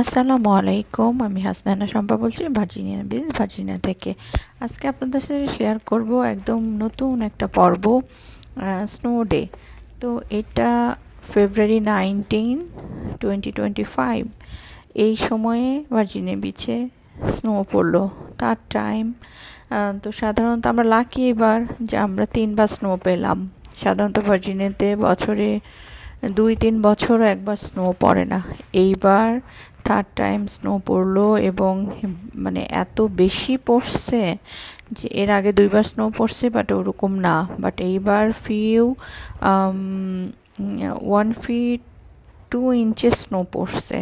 আসসালামু আলাইকুম আমি হাসনানা শম্পা বলছি ভার্জিনিয়া বিচ ভার্জিনিয়া থেকে। আজকে আপনাদের সাথে শেয়ার করব একদম নতুন একটা পর্ব স্নো ডে তো এটা February nineteen twenty twenty five এই সময়ে ভার্জিনিয়া বিচে স্নো পড়ল, তার টাইম তো সাধারণত আমরা লাকি এবার যে আমরা তিনবার স্নো পেলাম। সাধারণত ভার্জিনিয়াতে বছরে দুই, তিন বছরও একবার স্নো পড়ে না। এইবার থার্ড টাইম স্নো পড়ল এবং মানে এত বেশি পড়ছে যে এর আগে দুইবার স্নো পড়ছে বাট ওরকম না। বাট এইবার few one feet two inches snow পড়ছে।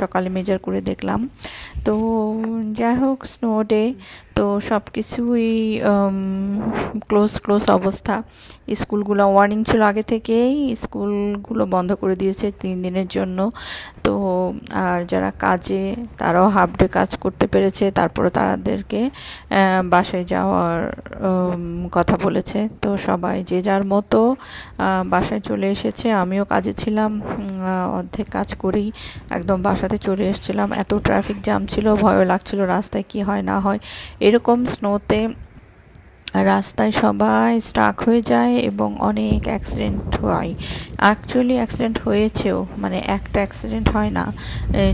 সকালে মেজার করে দেখলাম। তো যাই হোক স্নো ডে তো সব কিছুই ক্লোজ ক্লোজ অবস্থা। স্কুলগুলো ওয়ার্নিং ছিল আগে থেকেই, স্কুলগুলো বন্ধ করে দিয়েছে তিন দিনের জন্য। তো, আর যারা কাজে, তারাও হাফ ডে কাজ করতে পেরেছে, তারপরে তাদেরকে বাসায় যাওয়ার কথা বলেছে। তো সবাই যে যার মতো বাসায় চলে এসেছে। আমিও কাজে ছিলাম অর্ধেক কাজ করেই একদম বাসাতে চলে এসেছিলাম। এত ট্রাফিক জ্যাম ছিল, ভয়ও লাগছিল রাস্তায় কি হয় না হয়। এরকম স্নোতে রাস্তায় সবাই স্টাক হয়ে যায় এবং অনেক অ্যাক্সিডেন্ট হয়। অ্যাকচুয়ালি অ্যাক্সিডেন্ট হয়েছেও মানে একটা অ্যাক্সিডেন্ট হয় না।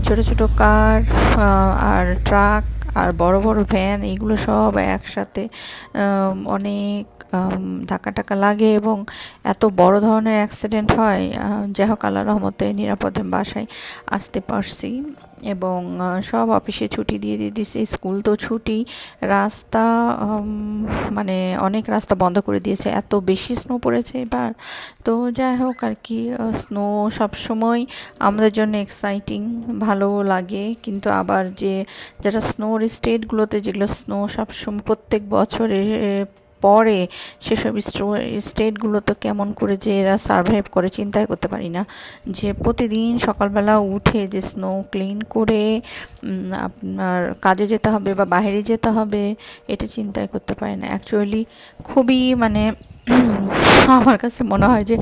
ছোট ছোট কার আর ট্রাক আর বড় বড় ভ্যান এইগুলো সব একসাথে অনেক ধাক্কা টাকা লাগে এবং এত বড় ধরনের অ্যাক্সিডেন্ট হয় যাই হোক আল্লাহ রহমতে নিরাপদে বাসায় আসতে পারছি এবং সব অফিসে ছুটি দিয়ে দিয়ে দিছে স্কুল তো ছুটি, রাস্তা মানে অনেক রাস্তা বন্ধ করে দিয়েছে, এত বেশি স্নো পড়েছে এবার। তো যাই হোক আর কি স্নো সবসময় আমাদের জন্য এক্সাইটিং ভালো লাগে, কিন্তু আবার যে, যারা স্নোর স্টেটগুলোতে যেগুলো স্নো, সবসময় প্রত্যেক বছরে পরে সেসব স্টেটগুলো তো কেমন করে যে এরা সার্ভাইভ করে চিন্তাই করতে পারি না। যে প্রতিদিন সকালবেলা উঠে যে স্নো ক্লিন করে আপনার কাজে যেতে হবে বা বাইরে যেতে হবে, এটা চিন্তাই করতে পারি না। অ্যাকচুয়ালি খুবই মানে আমার কাছে মনে হয় যে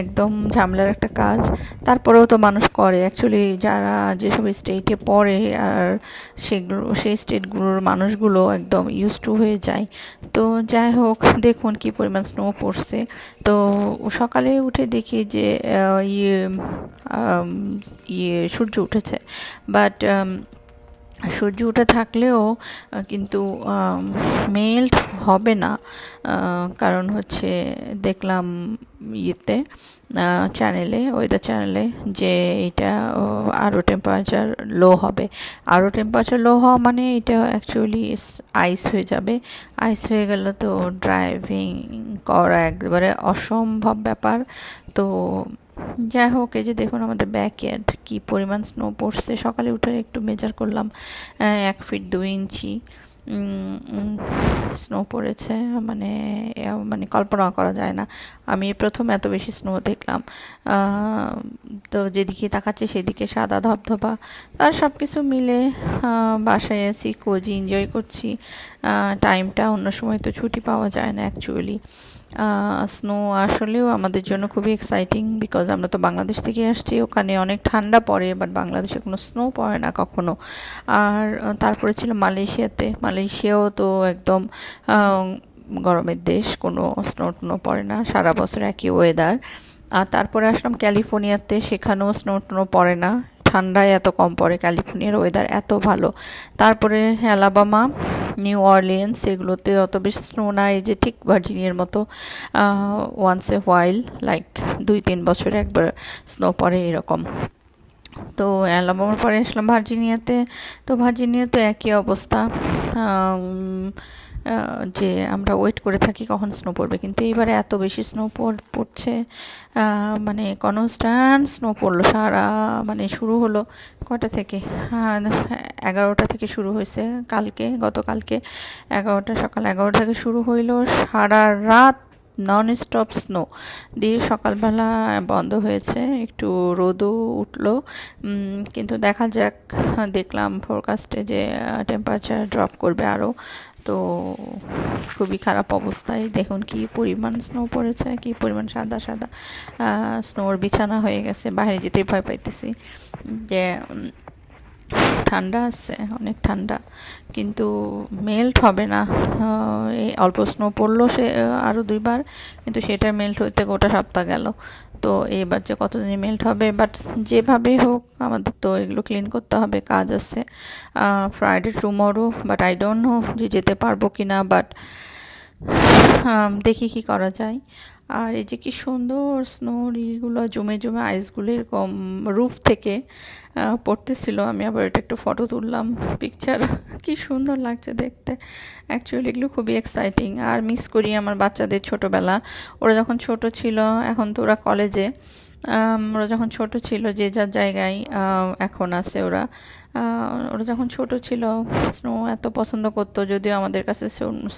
একদম ঝামেলার একটা কাজ। তারপরেও তো মানুষ করে। অ্যাকচুয়ালি যারা যেসব স্টেটে পড়ে আর সেগুলো, সেই স্টেটগুলোর মানুষগুলো একদম ইউজ টু হয়ে যায়। তো যাই হোক, দেখুন কি পরিমাণ স্নো পড়ছে। তো সকালে উঠে দেখি যে ইয়ে ইয়ে সূর্য উঠেছে। বাট সূর্য উঠে থাকলেও কিন্তু মেল্ট হবে না কারণ হচ্ছে দেখলাম ইয়েতে চ্যানেলে ওয়েদার চ্যানেলে যে এটা আরও টেম্পারেচার লো হবে। আরও টেম্পারেচার লো হওয়া মানে এটা অ্যাকচুয়ালি আইস হয়ে যাবে। আইস হয়ে গেলে তো ড্রাইভিং করা একবারে অসম্ভব ব্যাপার। তো যাই হোক, এই যে দেখুন আমাদের ব্যাকয়ার্ড কি পরিমাণ স্নো পড়ছে। সকালে উঠে একটু মেজার করলাম এক ফিট দুই ইঞ্চি। স্নো পড়েছে মানে মানে কল্পনা করা যায় না। আমি প্রথম এত বেশি স্নো দেখলাম। তো যেদিকে তাকাচ্ছে সেদিকে সাদা ধবধবা। তার সব কিছু মিলে বাসায় আছি কোজি এনজয় করছি। টাইমটা অন্য সময় তো ছুটি পাওয়া যায় না অ্যাকচুয়ালি স্নো আসলেও আমাদের জন্য খুবই এক্সাইটিং বিকজ আমরা তো বাংলাদেশ থেকে আসছি। ওখানে অনেক ঠান্ডা পড়ে বাট বাংলাদেশে কোনো স্নো পড়ে না কখনো। আর তারপরে ছিল মালয়েশিয়াতে। মালয়েশিয়াও তো একদম গরমের দেশ, কোনো স্নো টোনো পড়ে না, সারা বছর একই ওয়েদার আর তারপরে আসলাম ক্যালিফোর্নিয়াতে, সেখানেও স্নো টোনো পড়ে না। ঠান্ডায় এত কম পড়ে, ক্যালিফোর্নিয়ার ওয়েদার এত ভালো। তারপরে অ্যালাবামা নিউ অরলিয়েন্স এগুলোতে অত বেশি স্নো না, এই যে ঠিক ভার্জিনিয়ার মতো ওয়ান্স এ হোয়াইল লাইক দুই তিন বছরে একবার স্নো পড়ে এরকম। তো অ্যালাবামার পরে আসলাম ভার্জিনিয়াতে, তো ভার্জিনিয়াতে একই অবস্থা যে আমরা ওয়েট করে থাকি কখন স্নো পড়বে। কিন্তু এইবারে এত বেশি স্নো পড়ছে মানে কনস্ট্যান্ট স্নো পড়ল। সারা মানে শুরু হলো কটা থেকে? এগারোটা থেকে শুরু হয়েছে কালকে, গতকালকে এগারোটা, সকাল এগারোটা থেকে শুরু হইল সারা রাত নন স্টপ স্নো দিয়ে সকালবেলা বন্ধ হয়েছে, একটু রোদও উঠল। কিন্তু দেখা যাক দেখলাম ফোরকাস্টে যে টেম্পারেচার ড্রপ করবে আরও তো খুবই খারাপ অবস্থায়। দেখুন কি পরিমাণ স্নো পড়েছে, কি পরিমাণ সাদা সাদা স্নোর বিছানা হয়ে গেছে। বাইরে যেতে ভয় পাইতেছি যে ঠান্ডা আছে, অনেক ঠান্ডা। কিন্তু মেল্ট হবে না। এই অল্প স্নো পড়ল সে আরও দুইবার, কিন্তু সেটা মেল্ট হইতে গোটা সপ্তাহ গেল। তো এবার যে কতদিনে মেল্ট হবে বাট যেভাবেই হোক আমাদের তো এগুলো ক্লিন করতে হবে, কাজ আছে। Friday tomorrow but I don't know যে যেতে পারব কি না বাট দেখি কি করা যায়। আর এই যে কি সুন্দর স্নোর ইগুলো জমে জমে আইসগুলো এরকম রুফ থেকে পড়তেছিল। আমি আবার এটা একটু ফটো তুললাম পিকচার কি সুন্দর লাগছে দেখতে। অ্যাকচুয়ালি এগুলো খুবই এক্সাইটিং আর মিস করি আমার বাচ্চাদের ছোটোবেলা। ওরা যখন ছোট ছিল, এখন তো ওরা কলেজে ওরা যখন ছোট ছিল, যে যার জায়গায় এখন আছে ওরা ওরা যখন ছোট ছিল স্নো এত পছন্দ করতো, যদিও আমাদের কাছে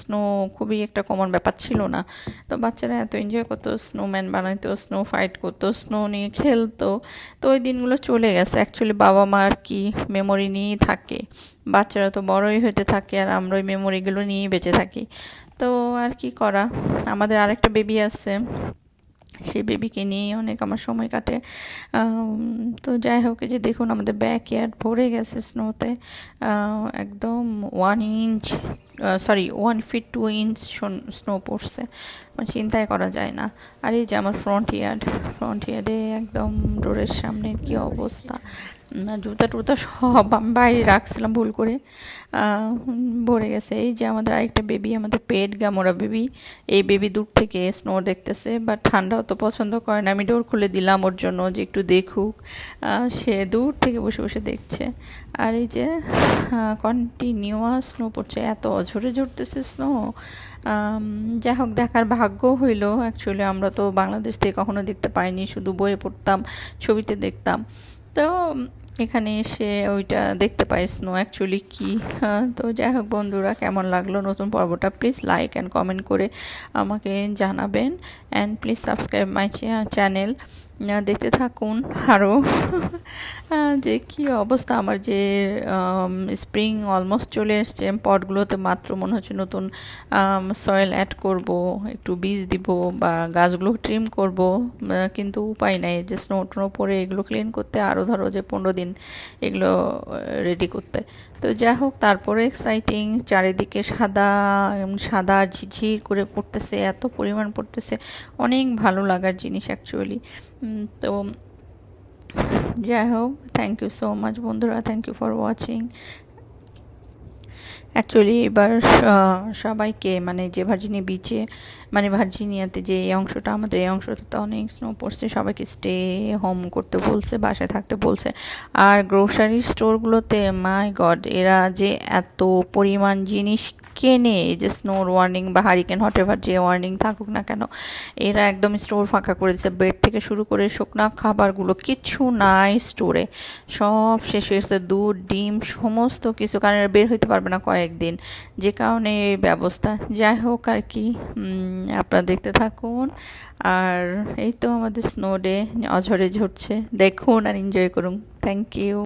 স্নো খুবই একটা কমন ব্যাপার ছিল না। তো বাচ্চারা এত এনজয় করতো স্নোম্যান বানাইতো স্নো ফাইট করতো স্নো নিয়ে খেলতো। তো ওই দিনগুলো চলে গেছে। অ্যাকচুয়ালি বাবা মার কি মেমোরি নিয়েই থাকে। বাচ্চারা তো বড়ই হতে থাকে, আর আমরা ওই মেমোরিগুলো নিয়েই বেঁচে থাকি। তো আর কি করা? আমাদের আরেকটা বেবি আছে। সেই বেবিকে নিয়ে অনেক আমার সময় কাটে। তো যাই হোক যে দেখুন আমাদের ব্যাক ইয়ার্ড ভরে গেছে স্নোতে একদম one inch sorry one feet two inch snow পড়ছে। মানে চিন্তাই করা যায় না। আর এই যে আমার ফ্রন্ট ইয়ার্ড ফ্রন্ট ইয়ার্ডে একদম ডোরের সামনের কী অবস্থা? জুতা টুতা সব বাইরে রাখছিলাম, ভুল করে। ভরে গেছে। এই যে আমাদের আরেকটা বেবি আমাদের পেট গামোরা বেবি এই বেবি দূর থেকে স্নো দেখতেছে বা ঠান্ডা অত পছন্দ করে না। আমি ডোর খুলে দিলাম ওর জন্য যে একটু দেখুক। সে দূর থেকে বসে বসে দেখছে। আর এই যে কন্টিনিউয়াস স্নো পড়ছে, এত অঝরে ঝরতেছে স্নো যাই হোক, দেখার ভাগ্য হইল। অ্যাকচুয়ালি আমরা তো বাংলাদেশ থেকে কখনো দেখতে পাইনি, শুধু বইয়ে পড়তাম, ছবিতে দেখতাম। তো এখানে এসে ওইটা দেখতে পাই স্নো অ্যাকচুয়ালি কী। তো যাই হোক বন্ধুরা, কেমন লাগল নতুন পর্বটা? প্লিজ লাইক অ্যান্ড কমেন্ট করে আমাকে জানাবেন। And please subscribe my channel দেখতে থাকুন আরও যে কি অবস্থা, আমার যে স্প্রিং অলমোস্ট চলে এসছে। পটগুলোতে মাত্র মনে হচ্ছে নতুন সয়েল অ্যাড করব, একটু বীজ দিব বা গাছগুলো ট্রিম করব। কিন্তু উপায় নাই, যে স্নো টো পরে এগুলো ক্লিন করতে আরও ধরো যে পনেরো দিন এগুলো রেডি করতে। তো যাই হোক, তারপরে এক্সাইটিং চারিদিকে সাদা সাদা ঝিঝির করে পড়তেছে, এত পরিমাণ পড়তেছে। অনেক ভালো লাগার জিনিস অ্যাকচুয়ালি তো যাই হোক থ্যাংক ইউ সো মাচ বন্ধুরা thank you for watching actually এবার সবাইকে মানে যে ভার্জিনি বিচে মানে ভার্জিনিয়াতে যে এই অংশটা, আমাদের এই অংশটা তো অনেক স্নো পড়ছে, সবাইকে স্টে হোম করতে বলছে, বাসায় থাকতে বলছে। আর গ্রোসারি স্টোরগুলোতে মাই গড এরা যে এত পরিমাণ জিনিস কেনে যে স্নোর ওয়ার্নিং বা হারিকেন হট এভার যে ওয়ার্নিং থাকুক না কেন, এরা একদম স্টোর ফাঁকা করে দিচ্ছে বেড থেকে শুরু করে শুকনা খাবারগুলো কিচ্ছু নাই স্টোরে সব শেষ হয়েছে দুধ, ডিম, সমস্ত কিছু, কারণ বের হইতে পারবে না কয়েকদিন। যে কারণে ব্যবস্থা। যাই হোক আর কি আপনারা দেখতে থাকুন। আর এই তো আমাদের স্নো ডে অঝরে ঝরছে। দেখুন আর এনজয় করুন। Thank you